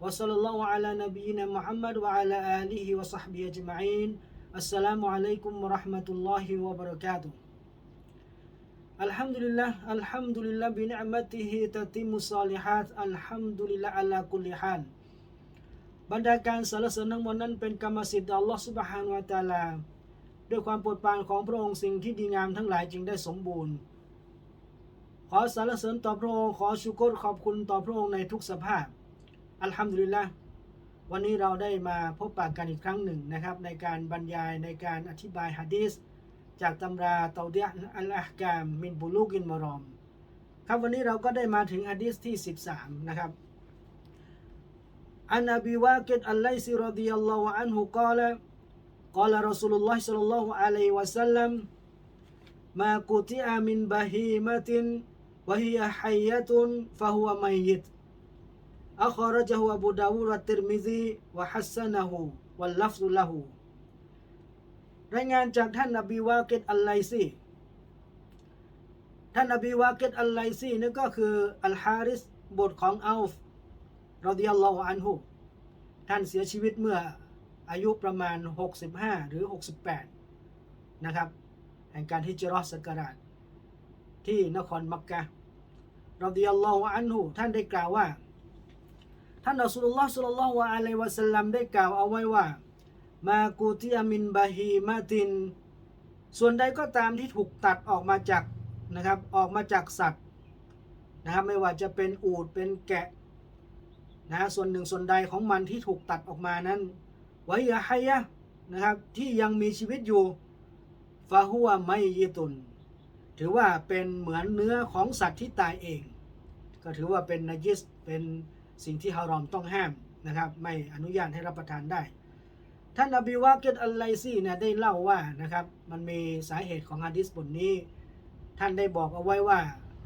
وصلى الله على نبينا محمد وعلى آله وصحبه أجمعين السلام عليكم ورحمة الله وبركاته الحمد لله الحمد لله بنعمته تتم الصالحات الحمد لله على كل حال บรรดาการสรรเสริญทั้งหมดนั้นเป็นกรรมสิทธิ์อัลลอฮฺสุบฮานวะตะอาลา ด้วยความโปรดปรานของพระองค์สิ่งที่ดีงามทั้งหลายจึงได้สมบูรณ์ ขอสรรเสริญต่อพระองค์ขอชุกรขอบคุณต่อพระองค์ในทุกสภาพ อัลฮัมดุลิลละวันนี้เราได้มาพบปะกันอีกครั้งหนึ่งนะครับ ในการบรรยายในการอธิบายฮะดีษจากตำราเตาเดียอัลอาฮกามมินบุลูกินมารอม ครับวันนี้เราก็ได้มาถึงฮะดีษที่ 13 นะครับ عن أبي واقد الليثي رضي الله عنه قال قال رسول الله صلى الله عليه وسلم ما قطع من بهيمة وهي حية فهو ميت อัครจฮวบูดาวูดวัตติรมิซีวะฮัสซานะวัลลัฟซุลฮูรายงานจากท่านอบีวาเกตอัลไลซีท่านอบีวาเกตอัลไลซีนั่นก็คืออัลฮาริสบทของอัลฟ์รอดิยัลลอฮอันฮุท่านเสียชีวิตเมื่ออายุประมาณ 65 หรือ 68 นะครับ แห่งการฮิจรอสกราชที่นครมักกะรอดิยัลลอฮอันฮุท่านได้กล่าวว่า ท่านอัสลุลลอฮ์สุลลัลลอฮุอะลัยวะสัลลัมได้กล่าวเอาไว้ว่า มากูติยามินบาฮีมาติน ส่วนใดก็ตามที่ถูกตัดออกมาจากนะครับ ออกมาจากสัตว์นะครับไม่ว่าจะเป็นอูดเป็นแกะนะส่วนหนึ่งส่วนใดของมันที่ถูกตัดออกมานั้นไว้ยาไฮยะนะครับที่ยังมีชีวิตอยู่ฟาหัวไม่ยีตุน ถือว่าเป็นเหมือนเนื้อของสัตว์ที่ตายเอง ก็ถือว่าเป็นนาจิสเป็น สิ่งที่ฮารอมต้องห้ามนะครับไม่อนุญาตให้รับประทานได้ ท่านอบีวาเกตอัลไลซีเนี่ยได้เล่าว่านะครับมันมีสาเหตุของฮะดิษบทนี้ ท่านได้บอกเอาไว้ว่า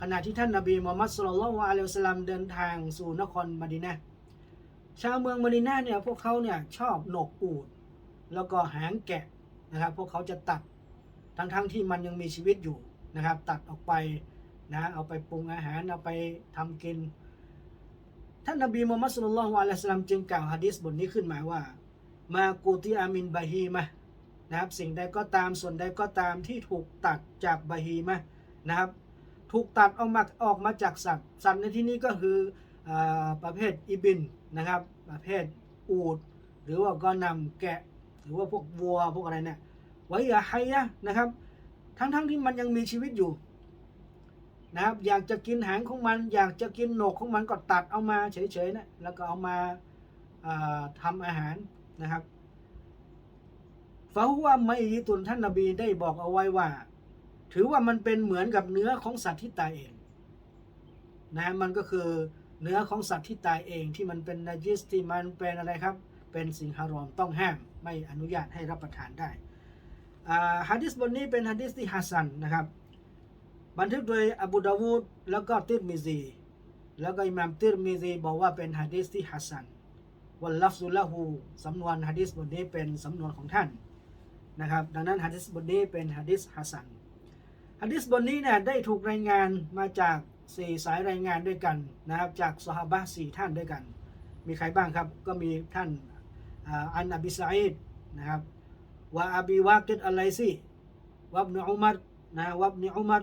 ขณะที่ท่านนบีมูฮัมมัดสุลลัลลอฮุอะลัยฮิสลลัมเดินทางสู่นครมดีนะชาวเมืองมดีนะเนี่ยพวกเขาเนี่ยชอบหนกอูด แล้วก็หางแกะนะครับพวกเขาจะตัดทั้งๆทที่มันยังมีชีวิตอยู่นะครับ ตัดออกไปนะเอาไปปรุงอาหารเอาไปทำกิน ท่านนบีมูฮัมมัดสุลลัลฮุอะลัยฮิสัลลัมจึงกล่าวฮะดีษบทนี้ขึ้นมาว่า มากูติอามินบาฮีมะนะครับสิ่งใดก็ตามส่วนใดก็ตามที่ถูกตัดจากบาฮีมะนะครับ ถูกตัดออกมาออกมาจากสัตว์สัตว์ในที่นี้ก็คืออประเภทอีบินนะครับ ประเภทอูด หรือว่าก็นำแกะ หรือว่าพวกวัวพวกอะไรเนี่ยไว้อย่าให้นะนะครับ ทั้งๆทที่มันยังมีชีวิตอยู่ นะครับ อยากจะกินหางของมัน อยากจะกินโหนกของมันก็ตัดเอามาเฉยๆนะแล้วก็เอามาาทำอาหารนะครับฟาหัวไม่ยีตุนท่านนบีได้บอกเอาไว้ว่า ถือว่ามันเป็นเหมือนกับเนื้อของสัตว์ที่ตายเองนะมันก็คือเนื้อของสัตว์ที่ตายเองที่มันเป็นนาจิสที่มันเป็นอะไรครับ เป็นสิ่งฮารอมต้องห้าม ไม่อนุญาตให้รับประทานได้ฮะดิษบทนี้เป็นฮะดิษที่ฮัสซันนะครับ บันทึกโดยอบูดาวูดแล้วก็ติรมิซี แล้วก็อิหม่ามติรมิซีบอกว่าเป็นฮะดิษที่ฮัสซันวัลลัฟซุลละหูสำนวนฮะดิษบทนี้เป็นสำนวนของท่านนะครับ ดังนั้นฮะดิษบทนี้เป็นฮะดิษฮัสซันฮะดิษบทนี้เนี่ยได้ถูกรายงานมาจากสี่สายรายงานด้วยกันนะครับจากสหบะสี่ท่านด้วยกัน มีใครบ้างครับก็มีท่านอันอบิสัยดนะครับวะอบีวากิดอัลไลซีวับนอุมัรนะวับนอุมัร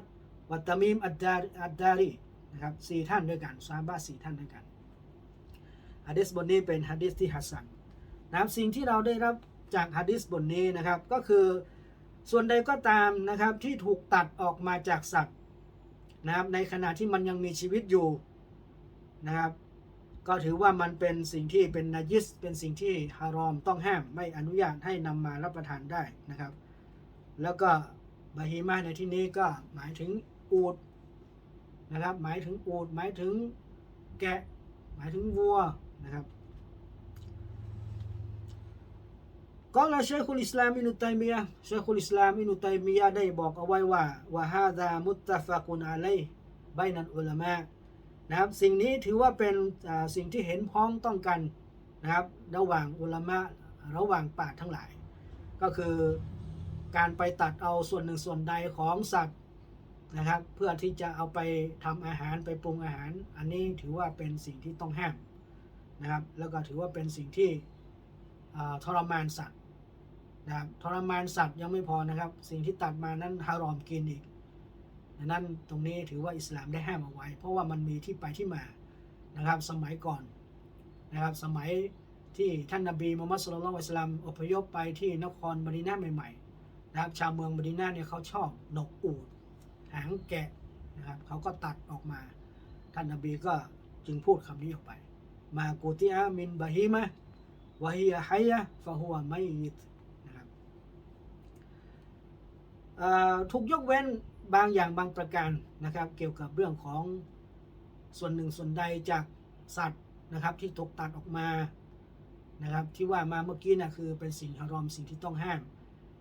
วัตมีมอัดดารอัดดารีนะครับสี่ท่านด้วยกันสหบะสี่ท่านด้วยกันฮะดิษบทนี้เป็นฮะดิษที่ฮัสซันนะครับสิ่งที่เราได้รับจากฮะดิษบทนี้นะครับก็คือส่วนใดก็ตามนะครับที่ถูกตัดออกมาจากสัตว์นะครับในขณะที่มันยังมีชีวิตอยู่นะครับก็ถือว่ามันเป็นสิ่งที่เป็นนายิสเป็นสิ่งที่ฮารอมต้องห้ามไม่อนุญาตให้นำมารับประทานได้นะครับ แล้วก็บาฮีมาในที่นี้ก็หมายถึง อูดนะครับ หมายถึงอูดหมายถึงแกะ หมายถึงวัวนะครับก็ละเชคุลอิสลามอินุตัยมียะเชคุลอิสลามอินุตัยมียะได้บอกเอาไว้ว่าวะฮาดามุตตะฟะกุนอะลัยห์ไบนัลอุลามะนะครับสิ่งนี้ถือว่าเป็นสิ่งที่เห็นพ้องต้องกันนะครับระหว่างอุลามะระหว่างปราทั้งหลาย ก็คือการไปตัดเอาส่วนหนึ่งส่วนใดของสัตว์ นะครับ เพื่อที่จะเอาไปทำอาหารไปปรุงอาหาร อันนี้ถือว่าเป็นสิ่งที่ต้องห้ามนะครับ แล้วก็ถือว่าเป็นสิ่งที่ทรมานสัตว์นะครับทรมานสัตว์ยังไม่พอนะครับ สิ่งที่ตัดมานั้นฮารอมกินอีกดังนั้นตรงนี้ถือว่าอิสลามได้ห้ามเอาไว้ เพราะว่ามันมีที่ไปที่มานะครับสมัยก่อนนะครับสมัยที่ท่านนบีมุฮัมมัดสุลลัลลอฮุอะลัยฮิวะซัลลัมอพยพไปที่นครมดีนะห์ใหม่ๆนะครับชาวเมืองมดีนะห์เนี่ยเขาชอบนกอูฐ หางแกะนะครับเขาก็ตัดออกมา ท่านนบีก็จึงพูดคำนี้ออกไป มากูติอามินบะฮีมะวะฮียะไฮยะฟะฮุวะไมยิตนะครับถูกยกเว้นบางอย่างบางประการนะครับ เกี่ยวกับเรื่องของส่วนหนึ่งส่วนใดจากสัตว์นะครับที่ถูกตัดออกมานะครับที่ว่ามาเมื่อกี้นะคือเป็นสิ่งฮารอมสิ่งที่ต้องห้าม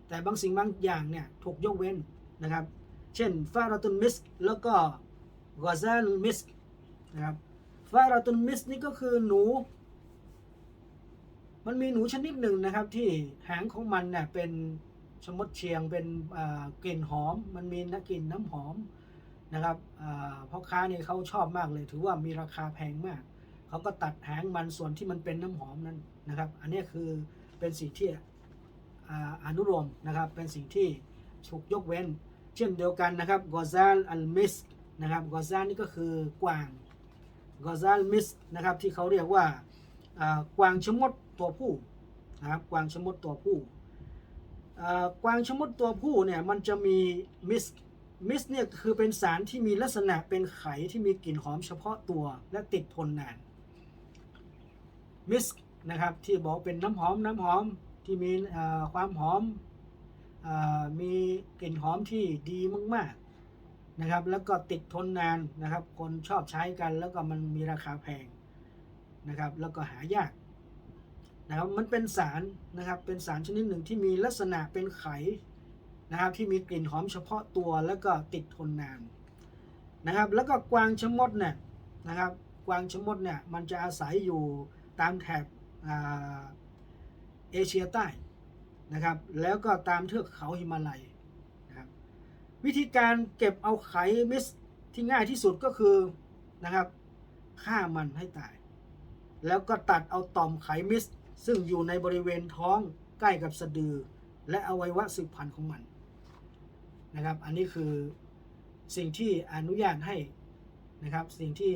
แต่บางสิ่งบางอย่างเนี่ยถูกยกเว้นนะครับ เช่นฟาราตุนมิสแล้วก็กอซาลมิสนะครับฟาราตุนมิสนี่ก็คือหนู มันมีหนูชนิดหนึ่งนะครับ ที่หางของมันเนี่ยเป็นชมดเชียงเป็นกลิ่นหอม มันมีนกลิ่นน้ำหอมนะครับพ่อค้าเนี่ยเขาชอบมากเลย ถือว่ามีราคาแพงมาก เขาก็ตัดหางมันส่วนที่มันเป็นน้ำหอมนั้นนะครับ อันนี้คือเป็นสิ่งที่ออนุโลมนะครับ เป็นสิ่งที่ถูกยกเว้น เช่นเดียวกันนะครับกอซาลอัลมิสนะครับกอซาลนี่ก็คือกวางกอซาลมิสนะครับที่เขาเรียกว่ากวางชมดตัวผู้นะครับกวางชมดตัวผู้กวางชมดตัวผู้เนี่ยมันจะมีมิสมิสเนี่ยคือเป็นสารที่มีลักษณะเป็นไขที่มีกลิ่นหอมเฉพาะตัวและติดทนนานมิสนะครับที่บอกเป็นน้ำหอมน้ำหอมที่มีความหอม มีกลิ่นหอมที่ดีมากๆนะครับ แล้วก็ติดทนนานนะครับ คนชอบใช้กันแล้วก็มันมีราคาแพงนะครับ แล้วก็หายากนะครับมันเป็นสารนะครับเป็นสารชนิดหนึ่งที่มีลักษณะเป็นไขนะครับที่มีกลิ่นหอมเฉพาะตัวแล้วก็ติดทนนานนะครับ แล้วก็กวางชะมดเนี่ยนะครับ กวางชะมดเนี่ยมันจะอาศัยอยู่ตามแถบเอเชียใต้ นะครับ แล้วก็ตามเทือกเขาหิมาลัยนะครับวิธีการเก็บเอาไขมิสที่ง่ายที่สุดก็คือนะครับฆ่ามันให้ตาย แล้วก็ตัดเอาต่อมไขมิส ซึ่งอยู่ในบริเวณท้องใกล้กับสะดือ และอวัยวะสืบพันธุ์ของมันนะครับ อันนี้คือสิ่งที่อนุญาตให้นะครับ สิ่งที่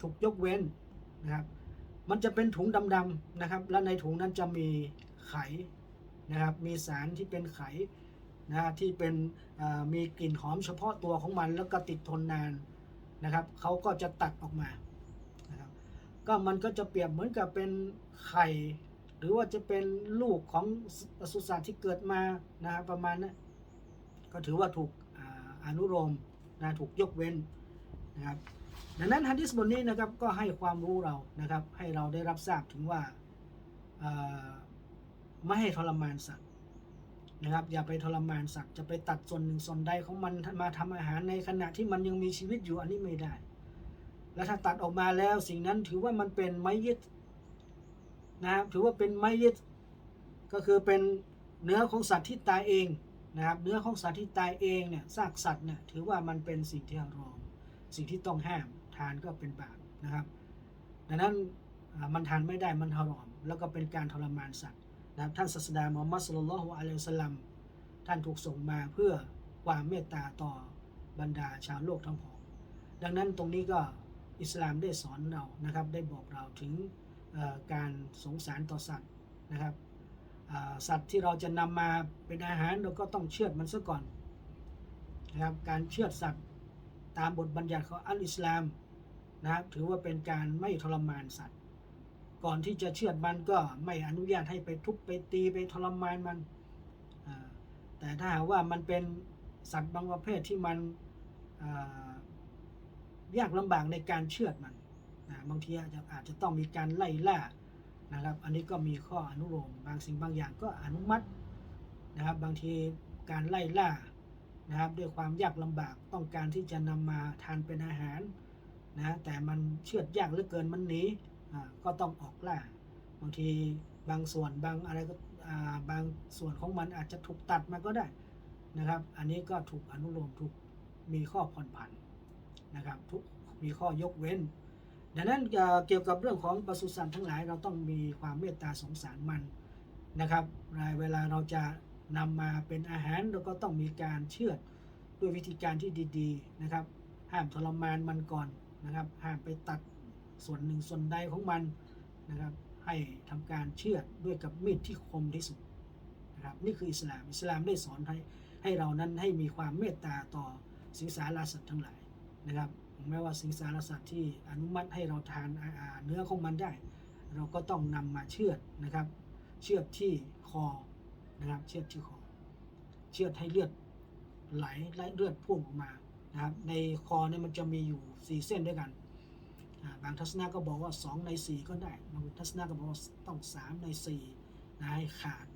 ถูกยกเว้นนะครับ มันจะเป็นถุงดำๆนะครับ และในถุงนั้นจะมี ไขนะครับ มีสารที่เป็นไขนะที่เป็นมีกลิ่นหอมเฉพาะตัวของมันแล้วก็ติดทนนานนะครับเขาก็จะตัดออกมานะครับก็มันก็จะเปรียบเหมือนกับเป็นไข่ หรือว่าจะเป็นลูกของสุสานที่เกิดมานะครับประมาณนั้นก็ถือว่าถูกอนุโลมนะถูกยกเว้นนะครับดังนั้นฮัดดิสบทนี้นะครับก็ให้ความรู้เรานะครับให้เราได้รับทราบถึงว่า ไม่ให้ทรมานสัตว์นะครับ อย่าไปทรมานสัตว์จะไปตัดส่วนหนึ่งส่วนใดของมันมาทำอาหารในขณะที่มันยังมีชีวิตอยู่อันนี้ไม่ได้ แล้วถ้าตัดออกมาแล้วสิ่งนั้นถือว่ามันเป็นไม้ยิดนะครับถือว่าเป็นไม้ยิดก็คือเป็นเนื้อของสัตว์ที่ตายเองนะครับ เนื้อของสัตว์ที่ตายเองเนี่ยซากสัตว์เนี่ยถือว่ามันเป็นสิ่งที่ฮารอมสิ่งที่ต้องห้ามทานก็เป็นบาปนะครับ ดังนั้นมันทานไม่ได้มันฮารมแล้วก็เป็นการทรมานสัตว์ นะครับท่านศาสดามุฮัมมัดสุลลัลฮุอะลัยฮิสลัมท่านถูกส่งมาเพื่อความเมตตาต่อบรรดาชาวโลกทั้งปวงดังนั้นตรงนี้ก็อิสลามได้สอนเรานะครับได้บอกเราถึงการสงสารต่อสัตว์นะครับสัตว์ที่เราจะนำมาเป็นอาหารเราก็ต้องเชือดมันซะก่อนนะครับการเชือดสัตว์ตามบทบัญญัติของอัลอิสลามนะครับถือว่าเป็นการไม่ทรมานสัตว์ ก่อนที่จะเชือดมันก็ไม่อนุญาตให้ไปทุบไปตีไปทรมานมัน แต่ถ้าหากว่ามันเป็นสัตว์บางประเภทที่มันยากลำบากในการเชือดมันนะบางทีอาจจะอาจจะต้องมีการไล่ล่านะครับ อันนี้ก็มีข้ออนุโลมบางสิ่งบางอย่างก็อนุมัตินะครับ บางทีการไล่ล่านะครับ ด้วยความยากลำบากต้องการที่จะนำมาทานเป็นอาหารนะแต่มันเชือดยากเหลือเกินมันหนี ก็ต้องออกล่า บางทีบางส่วนบางอะไรก็บางส่วนของมันอาจจะถูกตัดมาก็ได้นะครับ อันนี้ก็ถูกอนุโลมถูกมีข้อผ่อนผันนะครับทุกมีข้อยกเว้น ดังนั้นเกี่ยวกับเรื่องของปศุสัตว์ทั้งหลายเราต้องมีความเมตตาสงสารมันนะครับรายเวลาเราจะนำมาเป็นอาหารเราก็ต้องมีการเชือดด้วยวิธีการที่ดี ๆนะครับ ห้ามทรมานมันก่อนนะครับ ห้ามไปตัด ส่วนหนึ่งส่วนใดของมันนะครับ ให้ทำการเชือดด้วยกับมีดที่คมที่สุดนะครับนี่คืออิสลามอิสลามได้สอนให้ให้เรานั้นให้มีความเมตตาต่อสิงสารสัตว์ทั้งหลายนะครับแม้ว่าสิงสารสัตว์ที่อนุมัติให้เราทานาาเนื้อของมันได้ เราก็ต้องนำมาเชือดนะครับ เชือดที่คอนะครับเชือดที่คอ เชือดให้เลือดไหลและเลือดพุ่งออกมานะครับในคอเนี่ยมันจะมีอยู่สี่เส้นด้วยกัน บางทัศนะก็บอกว่า 2 ใน 4 ก็ได้ บางทัศนะก็บอกว่าต้อง 3 ใน4นะให้ขาด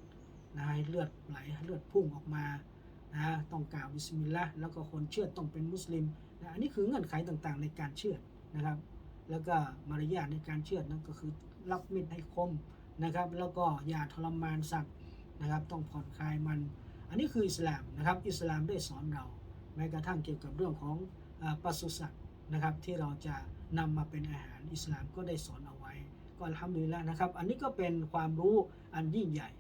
นะให้เลือดไหลเลือดพุ่งออกมานะต้องกล่าวบิสมิลลาห์แล้วก็คนเชื่อต้องเป็นมุสลิมนะอันนี้คือเงื่อนไขต่างๆ ในการเชื่อนะครับ แล้วก็มารยาทในการเชื่อนั่นก็คือรับมิดให้คมนะครับ แล้วก็อย่าทรมานสัตว์นะครับ ต้องผ่อนคลายมัน อันนี้คืออิสลามนะครับ อิสลามได้สอนเราแม้กระทั่งเกี่ยวกับเรื่องของอปศุสัตว์นะครับที่เราจะ นำมาเป็นอาหารอิสลามก็ได้สอนเอาไว้ก็อัลฮัมดุลิลละนะครับ อันนี้ก็เป็นความรู้อันยิ่งใหญ่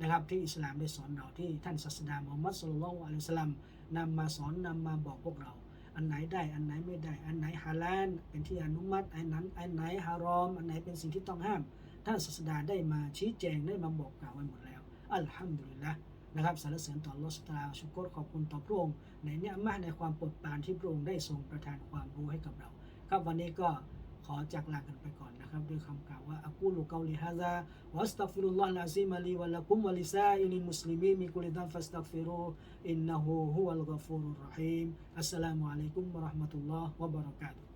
นะครับที่อิสลามได้สอนเราที่ท่านศาสดามุฮัมมัดสุลลัลลอฮุอะลัยฮิวะสัลลัมนำมาสอนนำมาบอกพวกเรา อันไหนได้อันไหนไม่ได้ อันไหนฮาลาลเป็นที่อนุมัติอันนั้นอันไหนฮารอม อันไหนเป็นสิ่งที่ต้องห้าม ท่านศาสดาได้มาชี้แจงได้มาบอกกล่าวไว้หมดแล้ว อัลฮัมดุลิลละนะครับสรรเสริญต่อลอสตาชุกรขอบคุณต่อพระองค์ในเนื้อมาในความโปรดปรานที่พระองค์ได้ทรงประทานความรู้ให้กับเรา ครับวันนี้ก็ขอจากลากันไปก่อนนะครับด้วยคำกล่าวว่าอักูลูกาลิฮะซาวัสตัฟิรุลลอฮ์นาซีมาลีวะละกุมวะลิซาอิลิมุสลิมีมิกุลิดันฟัสตัฟิรูอินนะฮูฮุวัลกัฟูรุรราะฮีมอัสสลามุอะลัยกุมวะเราะห์มะตุลลอฮ์วะบะเราะกาตุฮ์